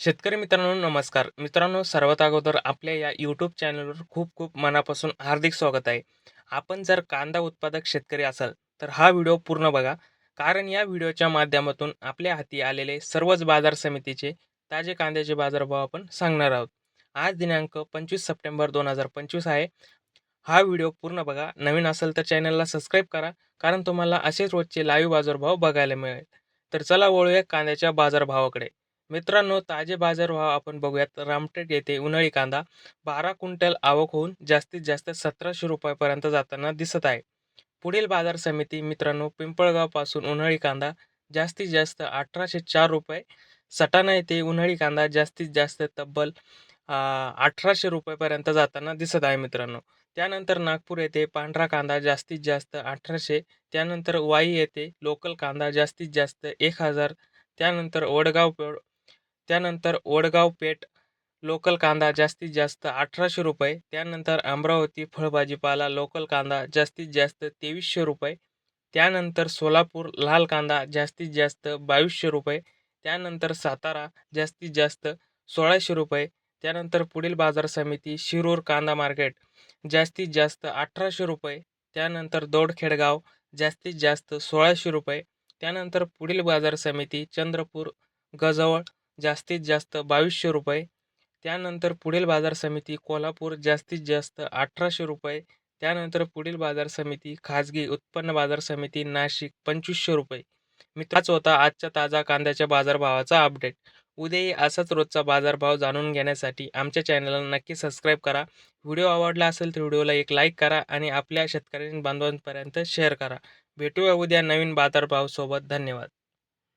शेतकरी मित्रांनो नमस्कार. मित्रांनो सर्वात अगोदर आपल्या या यूट्यूब चॅनलवर खूप खूप मनापासून हार्दिक स्वागत आहे. आपण जर कांदा उत्पादक शेतकरी असाल तर हा व्हिडिओ पूर्ण बघा. कारण या व्हिडिओच्या माध्यमातून आपल्या हाती आलेले सर्वच बाजार समितीचे ताजे कांद्याचे बाजारभाव आपण सांगणार आहोत. आज दिनांक पंचवीस सप्टेंबर दोन हजार पंचवीस आहे. हा व्हिडिओ पूर्ण बघा. नवीन असेल तर चॅनलला सबस्क्राईब करा. कारण तुम्हाला असेच रोजचे लाईव्ह बाजारभाव बघायला मिळेल. तर चला वळूया कांद्याच्या बाजारभावाकडे. मित्रांनो ताजे बाजारभाव आपण बघूयात. रामटेक येथे उन्हाळी कांदा बारा क्विंटल आवक होऊन जास्तीत जास्त सतराशे रुपयापर्यंत जाताना दिसत आहे. पुढील बाजार समिती मित्रांनो पिंपळगावपासून उन्हाळी कांदा जास्तीत जास्त अठराशे चार रुपये. सटाणा येथे उन्हाळी कांदा जास्तीत जास्त तब्बल अठराशे रुपयेपर्यंत जाताना दिसत आहे मित्रांनो. त्यानंतर नागपूर येथे पांढरा कांदा जास्तीत जास्त अठराशे त्यानंतर वाई येथे लोकल कांदा जास्तीत जास्त एक हजार त्यानंतर वडगाव पेड त्यानंतर वडगाव पेठ लोकल कांदा जास्तीत जास्त अठराशे रुपये त्यानंतर अमरावती फळभाजीपाला लोकल कांदा जास्तीत जास्त तेवीसशे रुपये त्यानंतर सोलापूर लाल कांदा जास्तीत जास्त बावीसशे रुपये त्यानंतर सातारा जास्तीत जास्त सोळाशे रुपये त्यानंतर पुढील बाजार समिती शिरूर कांदा मार्केट जास्तीत जास्त अठराशे रुपये त्यानंतर दोडखेडगाव जास्तीत जास्त सोळाशे रुपये त्यानंतर पुढील बाजार समिती चंद्रपूर गजवळ जास्तीत जास्त बावीसशे रुपये. त्यानंतर पुढील बाजार समिती कोल्हापूर जास्तीत जास्त अठराशे रुपये. त्यानंतर पुढील बाजार समिती खाजगी उत्पन्न बाजार समिती नाशिक पंचवीसशे रुपये. मित्राच होता आजच्या ताजा कांद्याच्या बाजारभावाचा अपडेट उद्याही असाच रोजचा बाजारभाव जाणून घेण्यासाठी आमच्या चॅनलला नक्की सबस्क्राईब करा. व्हिडिओ आवडला असेल तर व्हिडिओला एक लाईक करा आणि आपल्या शेतकऱ्यांनी बांधवांपर्यंत शेअर करा. भेटूया उद्या नवीन बाजारभावसोबत. धन्यवाद.